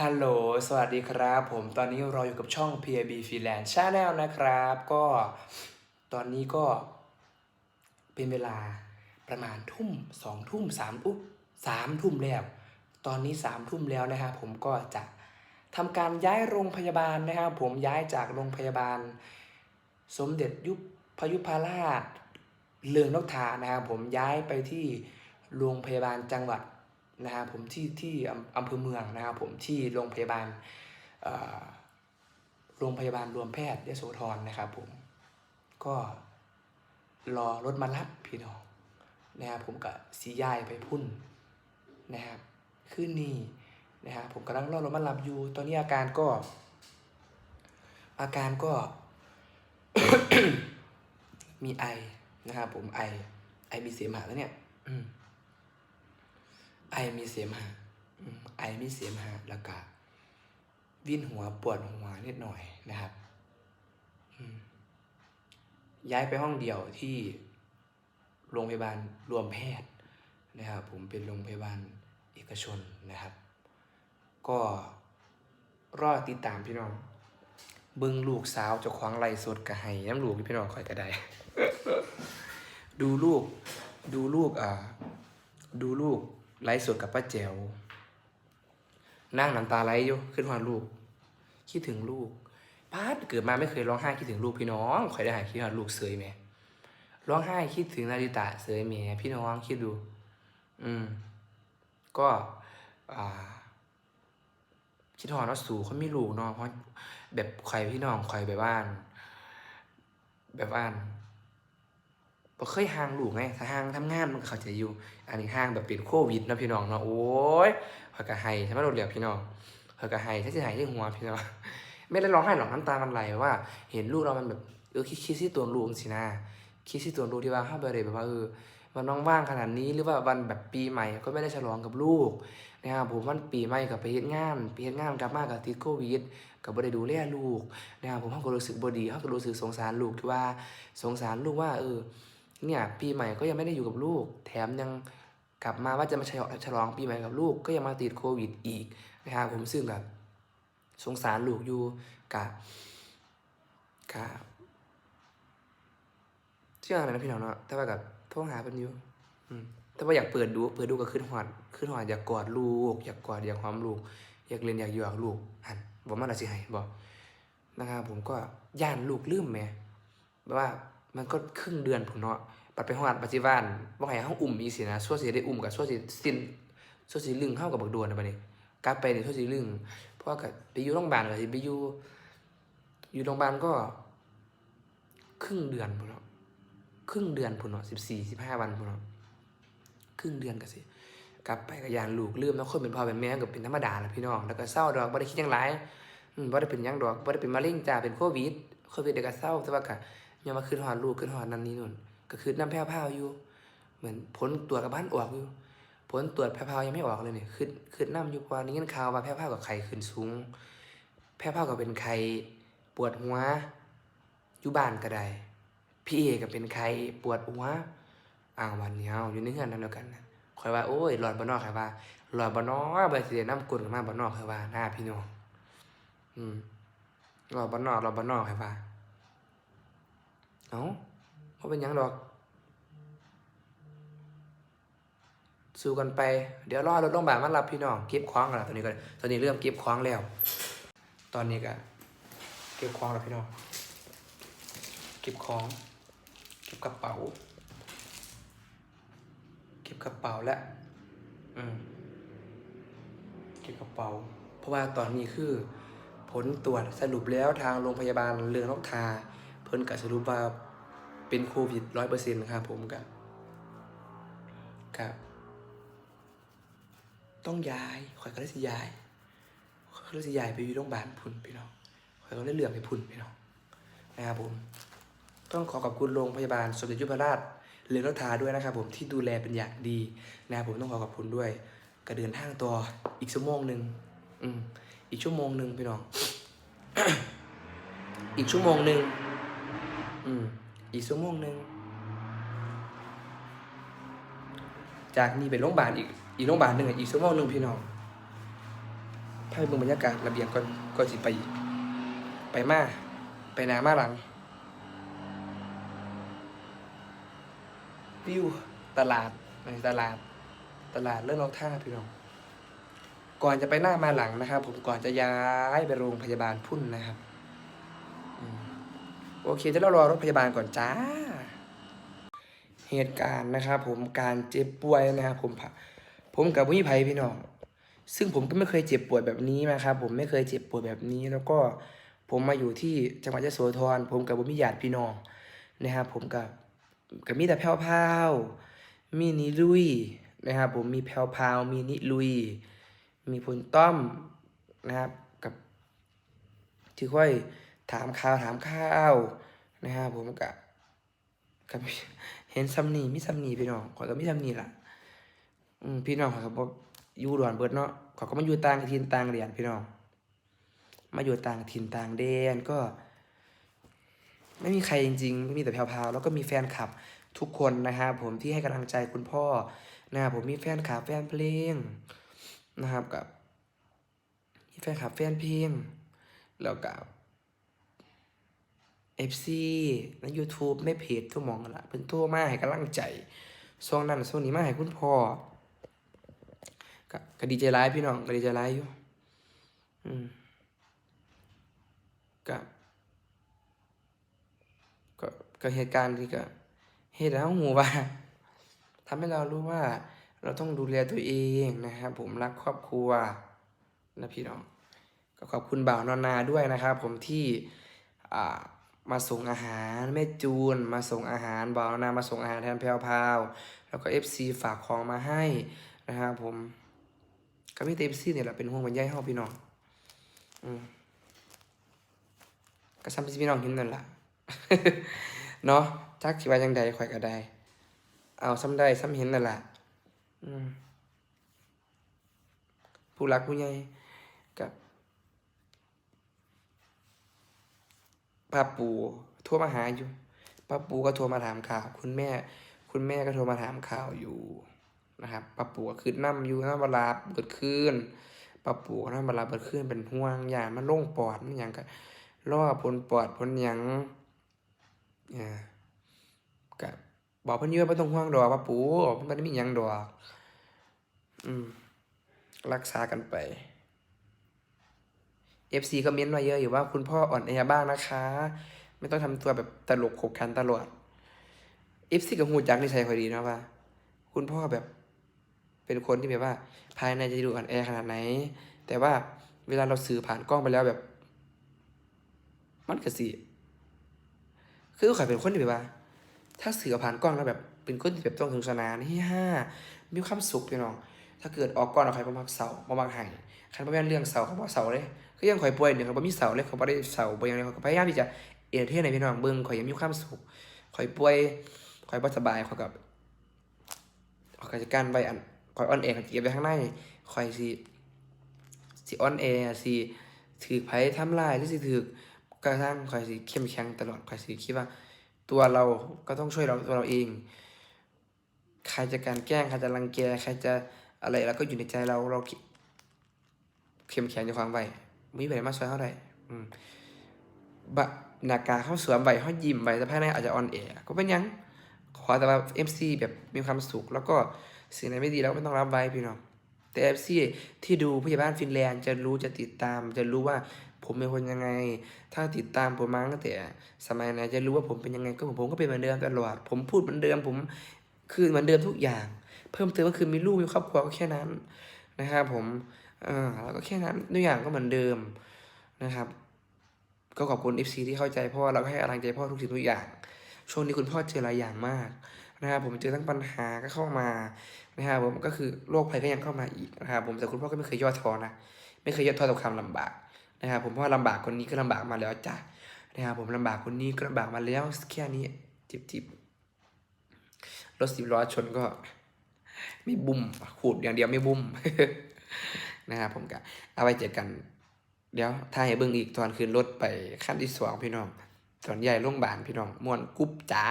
ฮัลโหล สวัสดีครับ ผมตอนนี้เราอยู่กับช่อง PAB Freelance Channel นะครับ ก็ตอนนี้ก็เป็นเวลาประมาณทุ่มสองทุ่มสามอุ๊บสามทุ่มแล้ว ตอนนี้สามทุ่มแล้วนะครับผมก็จะทำการย้ายโรงพยาบาลนะครับผมย้ายจากโรงพยาบาล สมเด็จยุพยุพราชเลืองนกทานะครับผมย้ายไปที่โรงพยาบาลจังหวัด นะครับผมที่ที่อำเภอเมืองนะครับผมที่โรงพยาบาลโรงพยาบาลรวมแพทย์ยโสธรนะครับผมก็รอรถมารับพี่น้องนะครับผมกับสียายไปพุ่นนะครับขึ้นนี่นะครับผมกำลังรอรถมารับอยู่ ตอนนี้อาการก็ อาการก็ มีไอนะครับผมไอไอมีเสมหะแล้วเนี่ยอื ไอมีเสมหะไอมีเสมหะแล้วก็วิ่นหัวปวดหัวนิดหน่อยนะครับย้ายไปห้องเดียวที่โรงพยาบาลรวมแพทย์นะครับ ผมเป็นโรงพยาบาลเอกชนนะครับ ก็รอติดตามพี่น้องเบิ่งลูกสาวเจ้างไรสดกระให้น้ำลูกพี่น้องคอยกระไดดูลูก ดูลูกอ่าดูลูก ไลฟ์สดกับป้าแจ๋วนั่งน้ำตาไหลอยู่ขึ้นหอดลูก คิดถึงลูกป้าเกิดมาไม่เคยร้องไห้คิดถึงลูกพี่น้องใคอยได้หายคิดหอดลูกเสยแม่ร้องไห้คิดถึงนาริตะเสยแม่พี่น้องคิดดู อืม ก็อ่าคิดหอดว่าสู่เขาไม่รู้เนาะเพราะแบบใครพี่น้องใครแบบบ้าน แบบบ้าน บ่เคยห่างลูกไงถ้าห่างทำงานมันก็เข้าใจอยู่ อันนี้ห่างแบบเป็นโควิดเนาะพี่น้องเนาะโอ้ยข่อยก็ให้ใช่ไหมโดนเหลียวพี่น้องข่อยก็ให้ถ้าจะให้ที่หัวพี่น้องไม่ได้ร้องไห้หรอกน้ำตามันไหลว่า เห็นลูกเรามันแบบเออคิดคิดที่ตัวลูกสินะคิดที่ตัวลูกที่ว่าห้าไปเลยแบบว่าเออมันว่างขนาดนี้หรือว่าวันแบบปีใหม่ก็ไม่ได้ฉลองกับลูกนะครับผมวันปีใหม่กับไปเฮ็ดงานไปเฮ็ดงานกลับมากับติดโควิดกับบ่ได้ดูแลลูกนะครับผมเขาก็รู้สึกบ่ดีเขาก็รู้สึกสงสารลูกที่ว่าสงสารลูกว่าเออ เนี่ยปีใหม่ก็ยังไม่ได้อยู่กับลูก แถมยังกลับมาว่าจะมาฉลองปีใหม่กับลูกก็ยังมาติดโควิดอีกนะครับผมซึ่งกับสงสารลูกอยู่กับกับเชื่ออะไรนะพี่น้องเนาะแต่ว่ากับโทรหาเป็นอยู่แต่ว่าอยากเปิดดูเปิดดูก็ขึ้นหอดขึ้นหอดอยากกอดลูก อยากกอดอยากหอมลูก อยากเล่นอยากอยู่กับลูกหันบอกมันอะสิให้บอกนะครับผมก็ย่านลูกลืมแหม่แบบว่า มันก็ครึ่งเดือนผมเนาะปัดไปห้องอัดปัจจุบันบ่ให้เฮาอุ้มอีสินะชั่วสิได้อุ้มกับชั่วสิสิ้นชั่วสิลึงเข้ากับบักดวนนะบัดนี้กลับไปในชั่วสิลึงเพราะว่าก็ไปอยู่โรงพยาบาลก็สิไปอยู่อยู่โรงพยาบาลก็ ครึ่งเดือนพุ่นเนาะครึ่งเดือนพุ่นเนาะ14 15วันพุ่นเนาะครึ่งเดือนก็สิกลับไปก็ยานลูกลืมแล้วคนเป็นพ่อเป็นแม่ก็เป็นธรรมดาแหละพี่น้องแล้วก็เศร้าดอกบ่ได้คิดยังหลายอืมบ่ได้เป็นยังดอกบ่ได้เป็นมะเร็งจ้าเป็นโควิดโควิดเด็กก็เศร้าแต่ว่าก็ ยังมาคืนหอดลูกคืนหอดนั่นนี่นู่น ก็คือน้ำแพ้วๆอยู่ เหมือนผลตรวจกับบ้านออกอยู่ ผลตรวจแพ้วๆยังไม่ออกเลยเนี่คือคือน้ำอยู่เพราะว่านี้ข่าวว่าแพ้วๆกับไข้ขึ้นสูง แพ้วๆกับเป็นไข้ปวดหัวอยู่บ้านก็ได้พี่เอก็เป็นไข้ปวดหัวอ้าววันนี้เอาอยู่ในเฮือนนั่นแล้วกันนะคอยว่าโอ้ยหลอดบานนอกคอยว่าหลอดบานนอกไปสิน้ำกลนมาบานนอกคอยว่าหน้าพี่น้องอืมหลอดบานนอกหลอดบานนอกคอยว่า เอาเขาเป็นยังดอก สู้กันไป เดี๋ยวรอรถโรงพยาบาลมารับพี่น้องเก็บของกันแล้วตอนนี้ก็ตอนนี้เริ่มเก็บของแล้ว ตอนนี้ก็เก็บของแล้วพี่น้องเก็บของ เก็บกระเป๋า เก็บกระเป๋าแล้วอืมเก็บกระเป๋า เพราะว่าตอนนี้คือ ผลตรวจสรุปแล้วทางโรงพยาบาลเรืองนกทา เพิ่นก็สรุปว่าเป็นโควิดร้อยเปอร์เซ็นต์ครับผมกับครับ ต้องย้ายข่อยก็เลยสิย้ายข่อยก็เลยสิย้ายไปอยู่โรงพยาบาลพุ่นพี่น้องข่อยก็เลยเลือกไปพุ่นพี่น้องนะครับผม ต้องขอขอบคุณโรงพยาบาลสมเด็จยุพราชเรือนรถทาด้วยนะครับผมที่ดูแลเป็นอย่างดีนะครับผมต้องขอขอบคุณด้วยก็เดินทางต่ออีกชั่วโมงหนึ่งอืมอีกชั่วโมงหนึ่งพี่น้อง อีกชั่วโมงหนึ่ง อืม อีกชั่วโมงหนึ่ง จากนี้ไปโรงพยาบาลอีก อีกโรงพยาบาลหนึ่งอะอีกชั่วโมงหนึ่งพี่น้องพาไปเบิ่งบรรยากาศระเบียงก่อนก่อนสิไป ไปมา ไปนามาหลัง วิวตลาดในตลาด ตลาดเรื่องนอกท่าพี่น้อง ก่อนจะไปหน้ามาหลังนะครับ ผมก่อนจะย้ายไปโรงพยาบาลพุ่นนะครับ โอเคจะเรารอรถพยาบาลก่อนจ้า เหตุการณ์นะครับผมการเจ็บป่วยนะครับผมผผมกับวิภัยพี่น้อง ซึ่งผมก็ไม่เคยเจ็บป่วยแบบนี้นะครับผมไม่เคยเจ็บป่วยแบบนี้ แล้วก็ผมมาอยู่ที่จังหวัดยโสธรผมกับผมมีญาติพี่น้องนะครับผมกับกับมีแต่แพ้วพาวๆมีนิลุยนะครับผมมีแพ้วพาวๆมีนิลุย มีพลต้อมนะครับกับที่ค่อย ถามข่าวถามข้าวนะครับผมกับกับเห็นซัมนี่มีซัมนี่พี่น้องขอก็มีซัมนี่ล่ะอืมพี่น้องเขาก็บอกอยู่ด่วนเบิดเนาะเขาก็มาอยู่ต่างถิ่นต่างเรียนพี่น้อง มาอยู่ต่างถิ่นต่างแดนก็ ไม่มีใครจริงๆไม่มีแต่แพรวๆแล้วก็มีแฟนคลับทุกคนนะครับผมที่ให้กำลังใจคุณพ่อนะครับผมมีแฟนคลับแฟนเพลงนะครับกับมีแฟนคลับแฟนเพลงแล้วกับ เอฟซีใน YouTube ในเพจทุกมองนั่นละเพิ่นโทรมาให้กำลังใจช่วงนั้นช่วงนี้มาให้คุณพ่อก็ดีใจร้ายพี่น้องก็ดีใจร้ายอยู่อืมก็ก็ก็เหตุการณ์ที่ก็เหตุแล้วหูว่าทำให้เรารู้ว่า เราต้องดูแลตัวเองนะครับผมรักครอบครัวนะพี่น้องก็ขอบคุณบ่าวนอนนาด้วยนะครับผมที่อ่า มาส่งอาหารแม่จูน มาส่งอาหารบาวนอนนามาส่งอาหารแทนแพรวพาวแล้วก็ FC ฝากของมาให้นะครับผมก็มีแต่ FC เนี่ยแหละเป็นห่วงเป็นใยให้เราพี่น้องอืมก็ซ้ำพี่น้องเห็นนั่นแหละเนาะจักสิว่าจังใดข่อยก็ได้ เอาซ้ำได้ซ้ำเห็นนั่นแหละอืมผู้รักผู้ใหญ่กับ ป้าปูโทรมาหาอยู่ป้าปูก็โทรมาถามข่าว คุณแม่ คุณแม่ก็โทรมาถามข่าวอยู่นะครับป้าปูก็คือน้ำอยู่น้ำบลาเบิดขึ้นป้าปูน้ำบลาเบิดขึ้นเป็นห่วงยามันโล่งปอดมันหยังก็รอผลปอดผลหยังอ่าก็บอกเพิ่นยู่ว่าบ่ต้องห่วงดอกป้าปูมันบ่ได้มียังดอกอืมรักษากันไป FC ก็เม้นต์มาเยอะอยู่ว่าคุณพ่ออ่อนแอบ้างนะคะ ไม่ต้องทำตัวแบบตลกขบขันตลอด FC กับหูจักนิสัยคอยดีนะว่า คุณพ่อแบบ เป็นคนที่แบบว่า ภายในจะดูอ่อนแอขนาดไหน แต่ว่าเวลาเราสื่อผ่านกล้องไปแล้วแบบ มันก็สิคือข่อยเป็นคนที่แบบว่า ถ้าสื่อผ่านกล้องแล้วแบบ เป็นคนที่แบบต้องสนุกสนานที่ห้ามีความสุขพี่น้องถ้าเกิดออกก่อนเอาใครประมักเสาประมักไห้คันบ่แม่นเรื่องเสาเขาบ่เสาเลย คือยังข่อยป่วยเนี่ยเขาบ่มีเสาเลยเขาบ่ได้เสาบ่ยังเลยเขาพยายามที่จะเอเตอเทนให้พี่น้องเบิ่งข่อยยังมีความสุขข่อยป่วยข่อยบ่สบายข่อยกับข่อยก็จัดการไว้อันข่อยอ่อนแอร์ข่อยเก็บไว้ข้างในข่อยสิสิอ่อนแอสิถือไผทำลายหรือสิถือกระทั่งข่อยสิเข้มแข็งตลอดข่อยสิคิดว่า ตัวเราก็ต้องช่วยเราตัวเราเองใครจะกลันแกล้งใครจะรังแกใครจะอะไรแล้วก็อยู่ในใจเราเราเข้มแข็งในความไหว มีไหวมาสวยเท่าไหร่บะหน้ากาเข้าสวมไหวเขายิ้มไหวแต่ภายในอาจจะอ่อนแอก็เป็นยัง ขอแต่ว่า MC แบบมีความสุข แล้วก็สิ่งไหนไม่ดีเราก็ไม่ต้องรับไว้พี่น้องแต่ FC ที่ดูผู้ใหญ่บ้านฟินแลนด์จะรู้จะติดตาม จะรู้ว่าผมเป็นคนยังไง ถ้าติดตามผมมาตั้งแต่สมัยไหนจะรู้ว่าผมเป็นยังไงก็ผมก็เป็นเหมือนเดิมตลอด ผมพูดเหมือนเดิม ผมคือเหมือนเดิมทุกอย่าง เพิ่มเติมก็คือมีลูกมีครอบครัวก็แค่นั้นนะครับผม ออแล้วก็แค่นั้นทุกอย่างก็เหมือนเดิมนะครับ ก็ขอบคุณ FC ที่เข้าใจพ่อเราก็ให้กำลังใจพ่อทุกสิ่งทุกอย่างช่วงนี้คุณพ่อเจอหลายอย่างมากนะครับผมเจอทั้งปัญหาก็เข้ามานะครับผมก็คือโรคภัยก็ยังเข้ามาอีกนะครับผมแต่คุณพ่อก็ไม่เคยย่อท้อนะไม่เคยย่อท้อต่อความลำบากนะครับผมเพราะว่าลำบากคนนี้ก็ลำบากมาแล้วจ้ะนะครับผมลำบากคนนี้ก็ลำบากมาแล้วแค่นี้จิบจิบรถสิบล้อชนก็ ไม่บุ้มขูดอย่างเดียวไม่บุ้ม นะครับผมก็เอาไว้เจอกัน เดี๋ยวถ้าให้เบิ่งอีกตอนคืนรถไปขั้นที่สองพี่น้อง ตอนใหญ่โรงพยาบาลพี่น้องม่วนกุ๊บจ้า